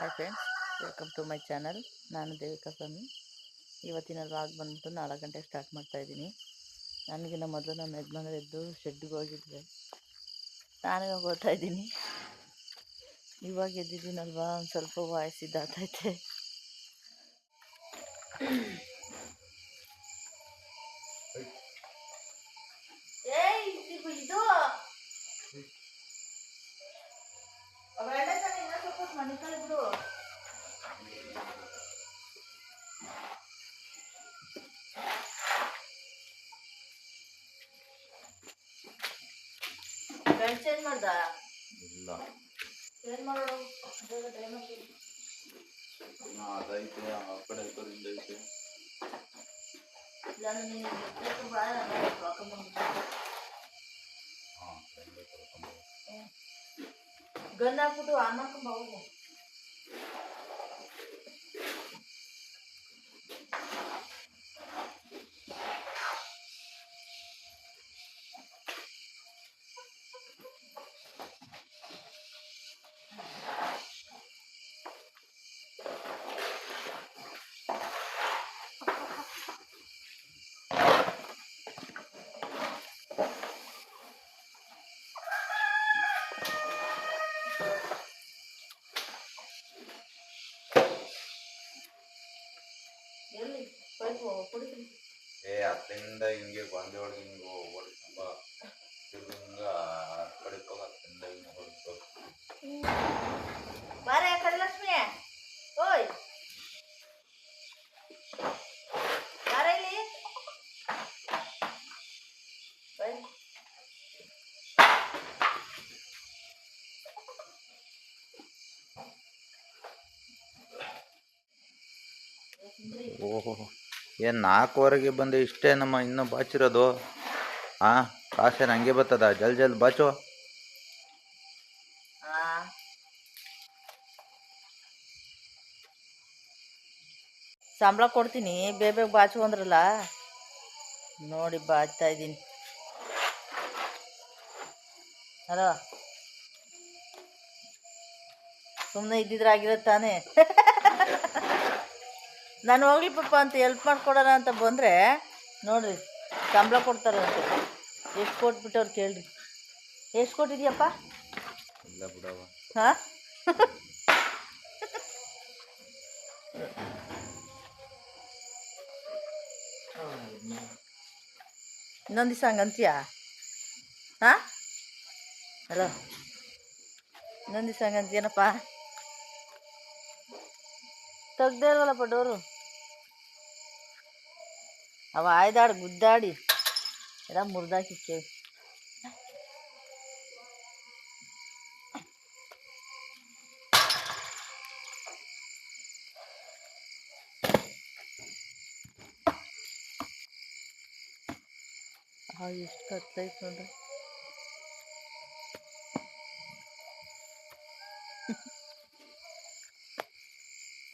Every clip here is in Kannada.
Hi friends welcome to my channel ನಾನು ದೇವಿಕಾ ಸ್ವಾಮಿ. ಇವತ್ತಿನ ವ್ಲಾಗ್ ಬಂದ್ಬಿಟ್ಟು ನಾಲ್ಕು ಗಂಟೆಗೆ ಸ್ಟಾರ್ಟ್ ಮಾಡ್ತಾಯಿದ್ದೀನಿ ನನಗಿನ್ನ ಮೊದಲು ನಮ್ಮ ಯಜಮಾನರು ಎದ್ದು ಶೆಡ್ಡಿಗೆ ಹೋಗಿದ್ದೆ. ನಾನೇ ಹೋಗ್ತಾ ಇದ್ದೀನಿ. ಇವಾಗ ಎದ್ದಿದ್ದೀನಲ್ವಾ? ಒಂದು ಸ್ವಲ್ಪ ವಾಯ್ಸ್ ಇದಾಗ್ತೈತೆ. ಚೇಂಜ್ ಮಾಡ್ದ? ಇಲ್ಲ. ಚೇಂಜ್ ಮಾಡೋದು ಬೇಗ ಟೈಮ್ ಹಾಕಿ ಇನ್ನು ಅದೈತೆ ಆ ಕಡೆ ಈ ಕಡೆ ಐತೆ. ಇಲ್ಲ ನೀನು ಎತ್ತು ಬಾ ನಾನು ಹಾಕೊಂಡ್ಬಂದ್ಬಿಟ್ಟು ಹಾಂ ಕೈಗೆ ಕರ್ಕೊಂಡು ಗನ್ ಹಾಕ್ಬಿಟ್ಟು ಆನ್ ಮಾಡ್ಕೊಂಡು ಹೋಗು ಎಲ್ಲಿ ಪೈಪು ಕುಡಿತೀನಿ ಏ ಅತ್ತಿಂದ ಹಿಂಗೆ ಗೊಂದೆ ಹಿಂಗ ತುಂಬ ಹಿಂಗ ಕಡಿಕೋಗ ಅತ್ತಿಂದ ಹಿಂಗ ಹೊಡ್ತು ಬಾರೆ ಕರಿಲಕ್ಷ್ಮಿ ಓಯ್! ಬಾರ ಇಲ್ಲಿ. ಓಹೋ. ಏನು ನಾಲ್ಕುವರೆಗೆ ಬಂದು ಇಷ್ಟೇ ನಮ್ಮ ಇನ್ನೂ ಬಾಚಿರೋದು? ಆ ಕಾಸೇನು ಹಂಗೆ ಬರ್ತದ ಜಲ್ ಜಲ್ ಬಾಚು. ಸಂಬಳ ಕೊಡ್ತೀನಿ, ಬೇಗ ಬಾಚು ಅಂದ್ರಲ್ಲ. ನೋಡಿ ಬಾಚ್ತಾ ಇದ್ದೀನಿ. ಹಲೋ. ಸುಮ್ಮನೆ ಇದ್ದಿದ್ರೆ ಆಗಿರತ್ತಾನೆ ತಾನೇ? ನಾನು ಹೋಗ್ಲಿ ಪಾಪ ಅಂತ ಹೆಲ್ಪ್ ಮಾಡ್ಕೊಡೋಣ ಅಂತ ಬಂದರೆ ನೋಡಿರಿ ಸಂಬಳ ಕೊಡ್ತಾರೆ ಅಂತ. ಎಷ್ಟು ಕೊಟ್ಬಿಟ್ಟವ್ರು ಕೇಳ್ರಿ. ಎಷ್ಟು ಕೊಟ್ಟಿದ್ಯಪ್ಪ? ಇಲ್ಲ ಬಿಡವ ಹಾಂ? ಇನ್ನೊಂದು ದಿವಸ ಹಂಗಂತೀಯ ಹಾಂ? ಹಲೋ ಇನ್ನೊಂದು ದಿವಸ ಹಂಗಂತೀಯನಪ್ಪ ತೆಗ್ದೇ ಇಲ್ವಲ್ಲಪ್ಪ ಡೋರು ಅವ ಆಯ್ದಾಡಿ ಗುದ್ದಾಡಿ. ಎಲ್ಲ ಮುರಿದಾಕಿಕ್ಕೇವಿ ಆ ಎಷ್ಟು ಕತ್ತೈತೆ ನೋಡ್ರಿ.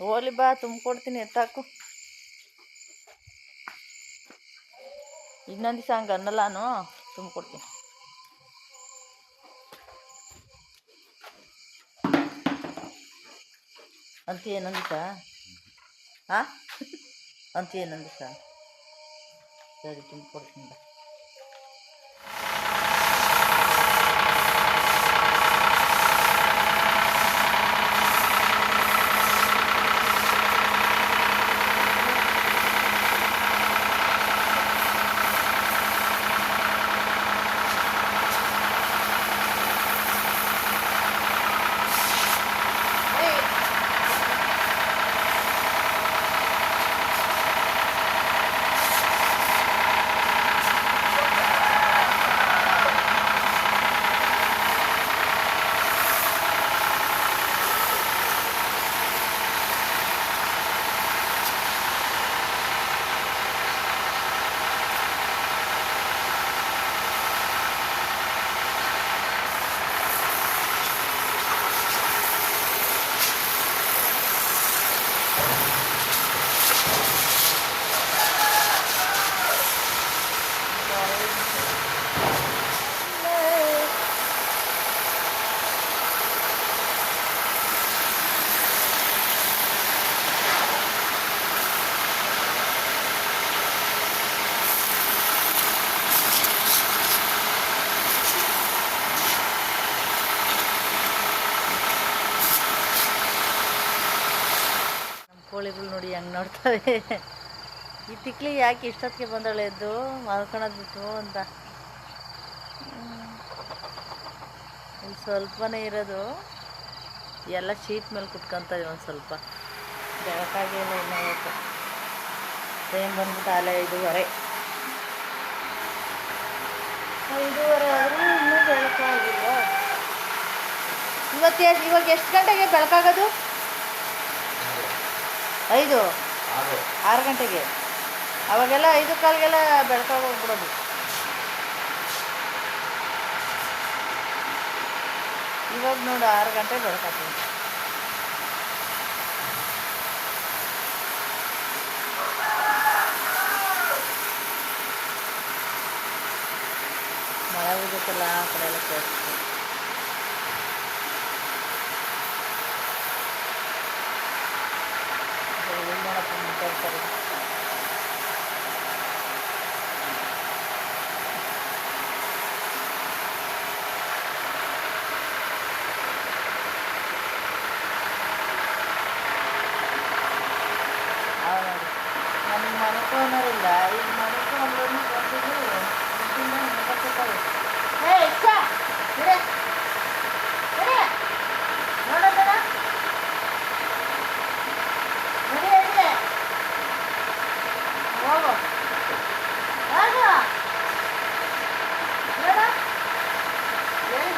ಹೋಗ್ಲಿ ಬಾ ತುಂಬ್ಕೊಡ್ತೀನಿ ಎತ್ತಾಕು. ಇನ್ನೊಂದು ದಿವಸ ಹಂಗೆ ಅನ್ನಲ್ಲಾನು ತುಂಬಿಕೊಡ್ತೀನಿ ಅಂತೀಯ ಇನ್ನೊಂದು ದಿವಸ? ಹಾಂ ಅಂತೀಯ ಇನ್ನೊಂದು ದಿವಸ? ಸರಿ ತುಂಬ್ಕೊಡ್ತೀನಿ ಬಾ ಬರ್ತವೆ ಈ ತಿಕ್ಲಿ ಯಾಕೆ ಇಷ್ಟೊತ್ತಿಗೆ ಬಂದಳೆ ಎದ್ದು ಮಲ್ಕೊಳೋದು ಬಿಟ್ಟು ಅಂತ. ಇಲ್ಲಿ ಸ್ವಲ್ಪನೇ ಇರೋದು. ಎಲ್ಲ ಶೀಟ್ ಮೇಲೆ ಕುತ್ಕೊಂತವೆ ಒಂದು ಸ್ವಲ್ಪ. ಬೆಳಕಾಗಿಲ್ಲ ಇನ್ನೂ ಇವತ್ತು ಟೈಮ್ ಬಂದ್ಬಿಟ್ಟು ಅಲ್ಲ ಐದೂವರೆ. ಐದೂವರೆ ಆದರೂ ಇನ್ನೂ ಬೆಳಕಾಗಿಲ್ಲ ಇವತ್ತು ಇವಾಗ ಎಷ್ಟು ಗಂಟೆಗೆ ಬೆಳಕಾಗೋದು? ಐದು? ಆರು. ಗಂಟೆಗೆ? ಅವಾಗೆಲ್ಲ ಐದು ಕಾಲಿಗೆಲ್ಲ ಬೆಳಕಾಗೋಗ್ಬಿಡೋದು ಇವಾಗ ನೋಡು ಆರು ಗಂಟೆ ಬೆಳಕಾಗ್ತದೆ ಮಳೆ ಹೋಗುತ್ತಲ್ಲ ಆ ಕಡೆ ಎಲ್ಲ ಕೇಳಿಸ್ತದೆ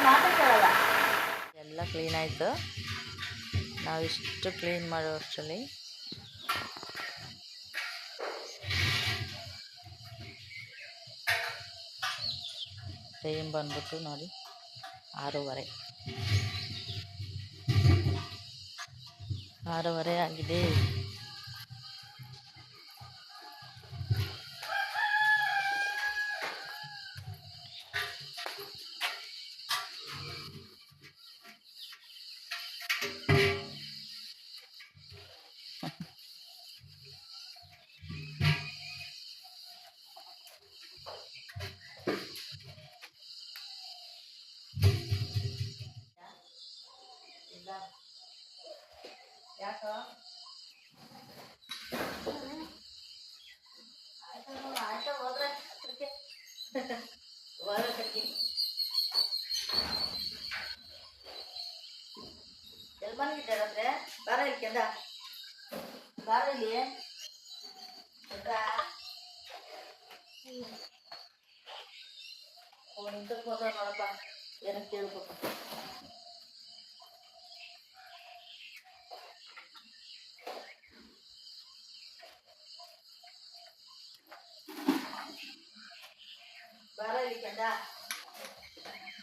ಕೇಳಲ್ಲ. ಎಲ್ಲ ಕ್ಲೀನ್ ಆಯಿತು. ನಾವಿಷ್ಟು ಕ್ಲೀನ್ ಮಾಡೋ ಅಷ್ಟರಲ್ಲಿ ಟೈಮ್ ಬಂದ್ಬಿಟ್ಟು ನೋಡಿ ಆರೂವರೆ. ಆರೂವರೆ ಆಗಿದೆ. ಇಲ್ಲಿ ಕಂದ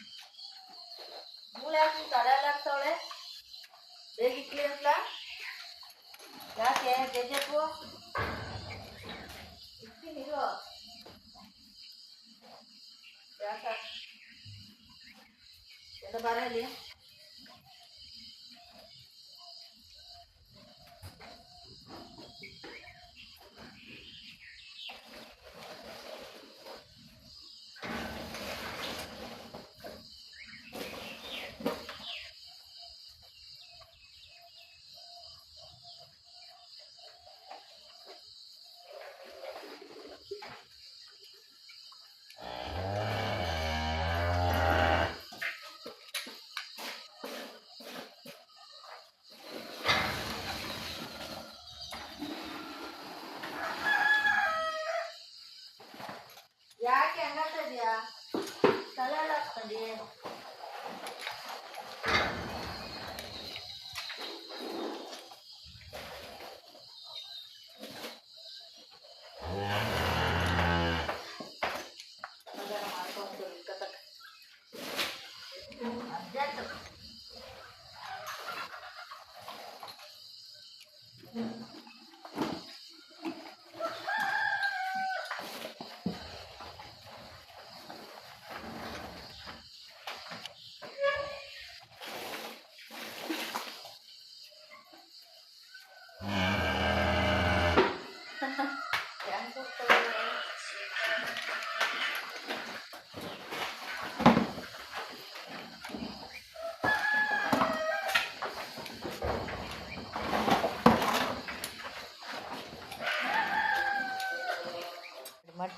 ಮೂಳೆ ಹಾಕಿ ತಡೆ ಎಲ್ಲ ಆಗ್ತಾವಳೆ ಬೇಗ ಇಕ್ಲಿ ಅಂತ ಯಾಕೆ ಗೆಜ್ಜೆಪ್ಪು ಇಕ್ತೀನಿ ಇರು ಯಾಕ ಎಲ್ಲ ಬಾರ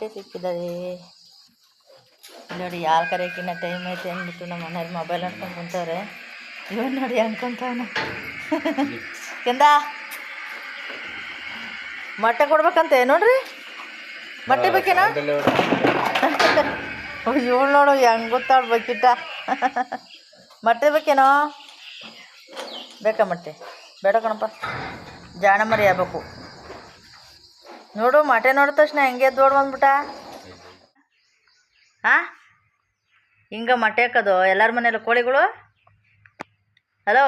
ಮೊಟ್ಟೆ ಸಿಕ್ಕಿದ್ದಾರೆ ನೋಡಿ ಯಾರು ಕರೆಯೋಕ್ಕಿನ್ನ ಟೈಮ್ ಐತೆ ಅಂದ್ಬಿಟ್ಟು ನಮ್ಮ ಮನೇಲಿ ಮೊಬೈಲ್ ಅನ್ಕೊಂಡು ಕುಂತವ್ರೆ. ಇವನ್ ನೋಡಿ ಅನ್ಕೊಂತವನ. ಎಂದ ಮೊಟ್ಟೆ ಕೊಡ್ಬೇಕಂತೆ ನೋಡ್ರಿ? ಮೊಟ್ಟೆ ಬೇಕೇನಾ? ಇವಳು ನೋಡು ಹೆಂಗ್ ಗೊತ್ತಾಳ ಬಕಿಟ ಮೊಟ್ಟೆ ಬೇಕೇನೋ? ಬೇಕಾ ಮೊಟ್ಟೆ? ಬೇಡ ಕಣಪ್ಪ. ಜಾಣ ಮರಿ ಆಗ್ಬೇಕು. ನೋಡು, ಮಟೆ ನೋಡಿದ ತಕ್ಷಣ ಹೆಂಗೆ ದೊಡ್ಡ ಬಂದ್ಬಿಟ್ಟ? ಹಾಂ ಹಿಂಗೆ ಮಟೆ ಹಾಕೋದು, ಎಲ್ಲರ ಮನೇಲಿ ಕೋಳಿಗಳು? ಹಲೋ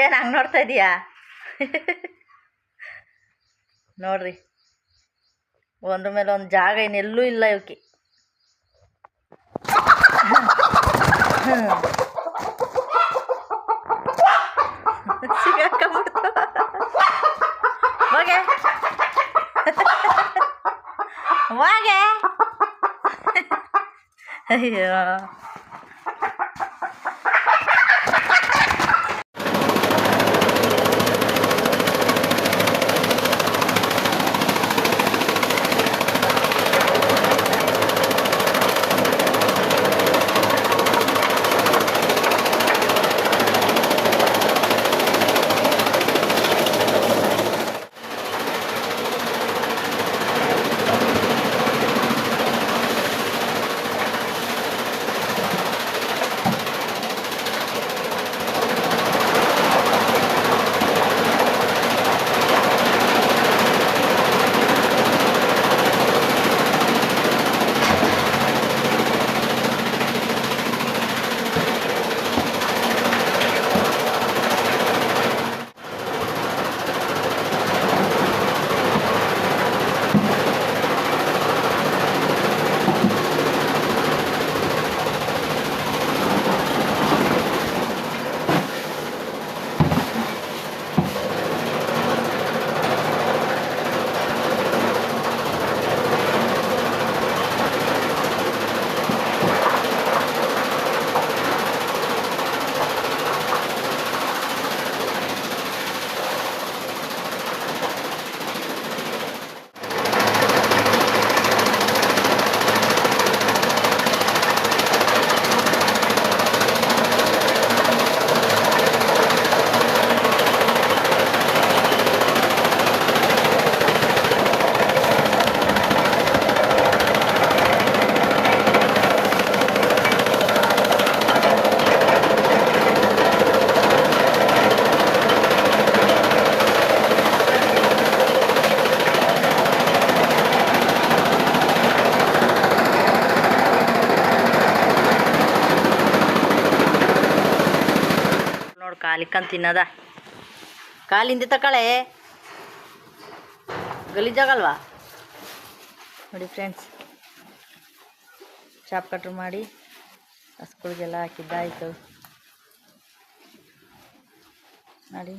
ಏನು ಹಂಗೆ ನೋಡ್ತಾ ಇದೀಯಾ? ನೋಡ್ರಿ, ಒಂದ್ರ ಮೇಲೆ ಒಂದು ಜಾಗ ಇನ್ನೆಲ್ಲೂ ಇಲ್ಲ ಇವಕ್ಕೆ ಸಿಗಾಕೊಂಬಿಡ್ತು ಹೋಗೆ ಹೋಗೆ ಅಯ್ಯೋ ನೋಡು ತಿನ್ನದ? ಕಾಲಿಂದ ತಕಳೆ? ಗಲೀಜಾಗಲ್ವಾ? ನೋಡಿ ಫ್ರೆಂಡ್ಸ್ ಚಾಪ್ ಕಟ್ರ್ ಮಾಡಿ ಹಸ್ಗಳಿಗೆಲ್ಲ ಹಾಕಿದ್ದಾಯಿತು ನೋಡಿ.